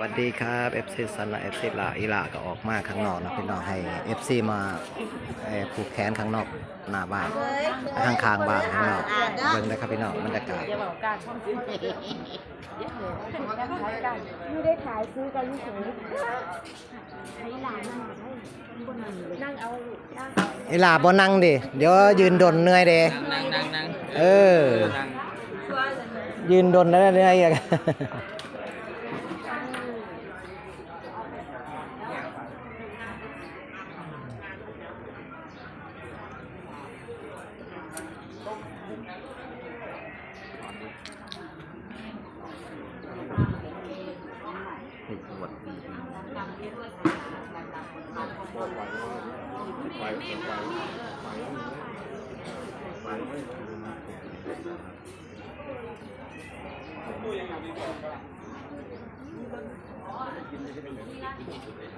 วัสดีครับ FC สันละ FC ลาอีลาก็ออกมาข้างนอกนะพี่น้องให้ FC มาเอ่อผูกแขนข้างนอกหน้าบ้านข้างคางๆบ้านข้างนอกเบิ่งนะครับพี่น้องบรรยากาศอย่าบอกการท่องเที่ยวเดี๋ยวการขายกันไม่ได้ขายซื้อกันเฉยให้หลานนั่งให้คนนั่งนั่งเอานั่งอีลาบ่นั่งดิเดี๋ยวยืนดนเหนื่อยเด้นั่งนั่งนั่งเออนั่งยืนดนแล้วเหนื่อยอีก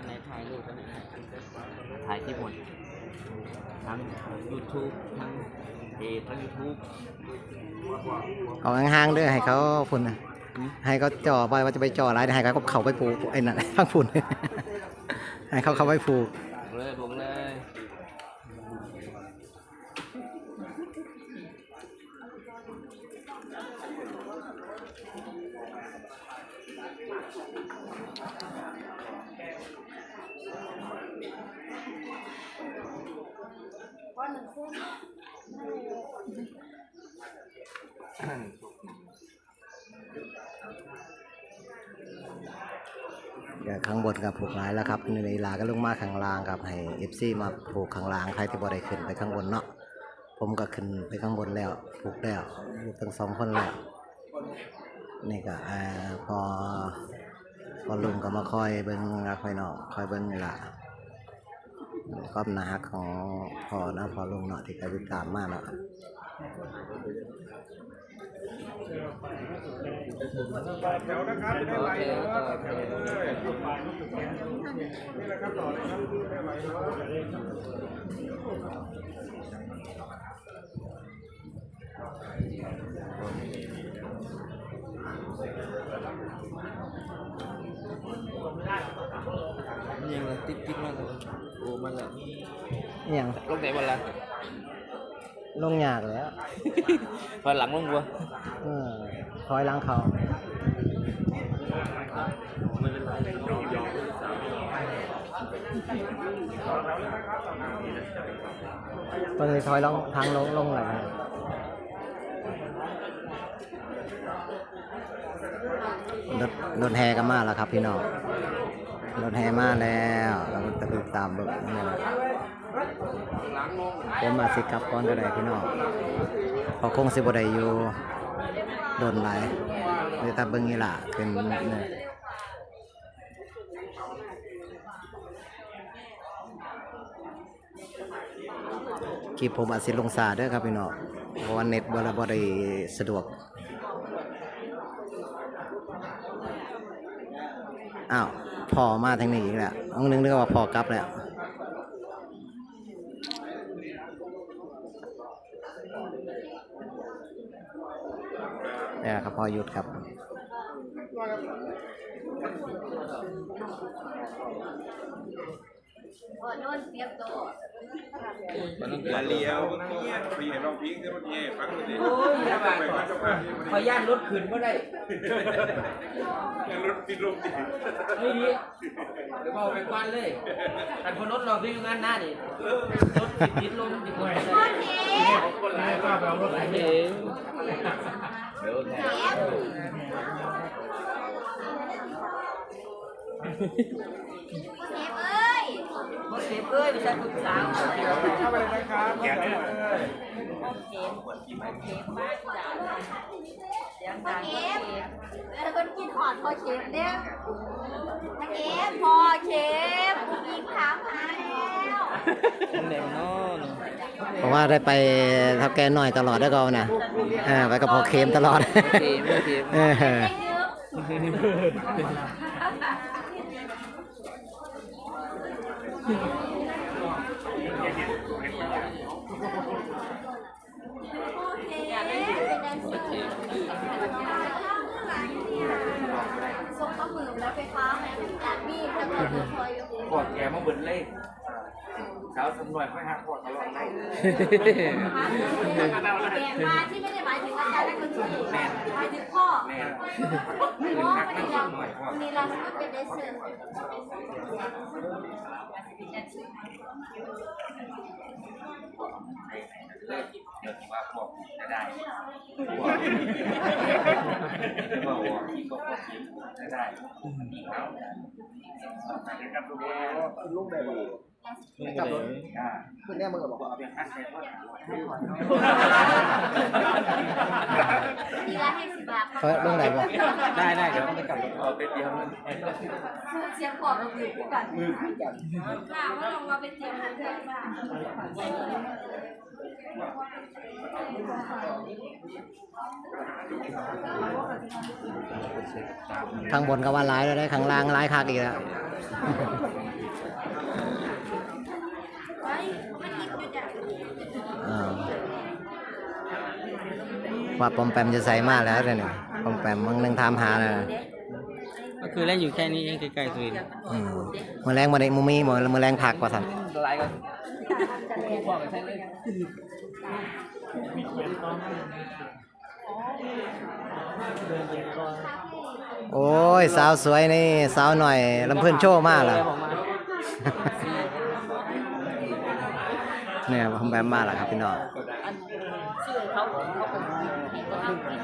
ในถ่ายรูปกันถ่ายคลิปหมดทั้ง YouTube ทั้งเพจทั้ง YouTube เอาห่างๆด้อให้เขาพุ่นน่ะ ให้เขาจ่อไปว่าจะไปจ่ออะไรให้เขาเขาไปผูกไอ้นั่นข้างพุ่นให้เขาเขาไปผูกบอกเลยบอก ข้างบนกับผูกหลายแล้วครับในเวลาก็ลงมาข้างล่างครับให้เอฟซีมาผูกข้างล่างใครที่บ่ได้ขึ้นไปข้างบนเนาะผมก็ขึ้นไปข้างบนแล้วผูกแล้วผูกทั้งสองคนแล้วนี่ก็พอพอลุงก็มาคอยเบิ้งคอยนองคอยเบิ้งนี่ล่ะความน่าของพอนะพอลุงเนาะที่เคยติดตามมาเนาะโอเคโอเคนี่มันติ๊กติ๊กมากเนละ อหย่างลงไหนวัน ละลงยากแล้วพอหลังลงบัวเออคอยล้างเขาไม่เป็นไรตอนนี้คอยลองทางลงลงอะไรกันรถรถแห่ก็มาแล้วครับพี่น้อง รถแห่มาแล้วเราก็จะติดตามเบิ่งนี่แหละผมมาสิกลับก่อนก็ได้พี่น้องเพอคงสิบได้อยู่โดนไหลายเลยตาเบิ่งนี่ล่ะเป็นเนี่ยคลิปผมอาจสิลงสาเด้อครับพี่น้องเพราะว่าเน็ตบ่ได้บ่ได้สะดวก อ้าว พอมาทางนี้อีกแล้วเองนึงนึกว่าพอกลับแล้วเนี่ยครับพอหยุดครับ มันต้องอย่าเลี้ยวเนี่ยพี่เห็นเราพิงเนี่ยมันเนี่ยฟังมันดิโอ้ยอย่าบาดก่อนขอย่านรถขึ้นก็ได้เนี่ยรถปิดลมดิไม่ดีเดี๋ยวบอกไปกวนเลยอันคนรถเราที่งานหน้านี่รถติดติดลมติดลมได้คนร้ายก็ไปเอารถไหนเอเนี่ยงเดี๋ยวแทน รถเซฟเอ้ยดิฉันปรึกษาโอเคเข้าไปเลยนะครับแกะเลยโอเคโอเคมากจ้ะเสียงดังโอเคแล้วก็กินหอดพอเชฟเนี่ยทั้งเอฟพอเชฟผู้หญิงถามหาแล้วเพราะว่าได้ไปท่าแกหน่อยตลอดด้วยก็นะไปกับพอเค็มตลอดเคโอเคเออส่งข้อมื อแล้วไปฟ้าพวกแกมาเบิ่นเลย สาวสำนวยค่หักพวกตลอดเลยแกมาที่ไม่ได้หมายถึงอาจารย์นักดนตรีหมายถึงพ่อแม่พ่อวันนี้เราวันนี้เราก็เป็นเดซเซอร์เลยเดี๋ยวว่าพวกจะได้พวกพวกพวกที่พวกจะได้เอาลูกแบ บกับรถอ่าคุณแน่มึงบอกว่าเอาเป็นขั้นเทปว่าทีละให้สิบบาทเฮ้ยลงไหนบ่ได้ได้เดี๋ยวต้องไปกลับรถเอาเป็นเดียวนึงเสียงขอดเรามือคู่กันมือคู่กันค่ะว่าลงมาเป็นเสียงเพื่อนบ้างข้างบนก็ว่าร้ายแล้วได้ข้างล่างร้ายคักอีกแล้ว ว่าปอมแปมจะใส่มากแล้วเนี่ยปอมแปมมึงนึงถามหาเลยก็คือเล่นอยู่แค่นี้เองใกล้ๆตัวเองอืมมือแรงมาได้มูมีมือมือแรงผักกว่าสันไลน์ก็โอ้ย สาวสวยนี่ สาวหน่อยลำเพื่อนโชว์มากล่ะ เนี่ยผมแบมมาแล้วครับพี่น้องชื่อเขาเขาเป็นให้เขาทำกิน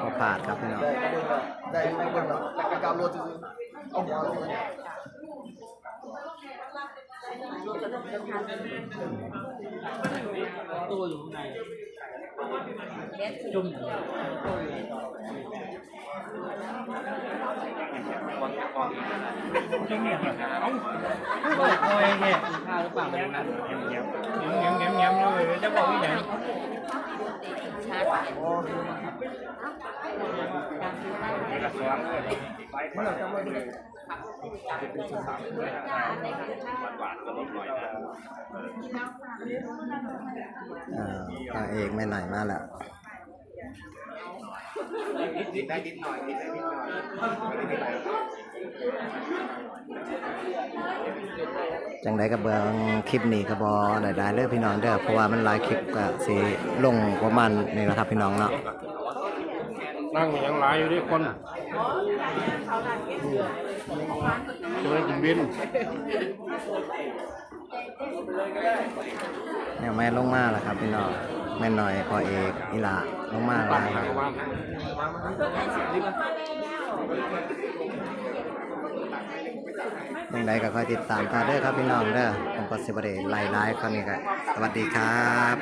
ขอพลาดครับพี่น้องได้ไม่เบิ่งหรอกแต่กระกำรถจริงๆเอาหัวเอาหัวตัวอยู่ข้างใน จุ่มโอ้ยแค่ข้าวหรือเปล่าไม่รู้นะจะ บอกที่ไหนชาร์จอ่าพระเอกไม่ไหนมาแล้วได้นิดหน่อยได้นิดหน่อยจังไดกับเบืองคลิปนี้ก็บอได้ได้เลยพี่น้องเด้อเพราะว่ามันหลายคลิปก็สิลงประมาณนี้แหละครับพี่น้องเนาะนั่งยังหลายอยู่ด้วยคนจะได้กินบินเนี่ยแม่ลงมาแล้วครับพี่น้อง แม่น้อยพอเอกอีหลาลงมาแล้วครับยังไงก็คอยติดตามกันเด้อครับพี่น้องเด้อผมก็สิบเดไล่ไลฟ์ครั้งนี้ก็สวัสดีครับ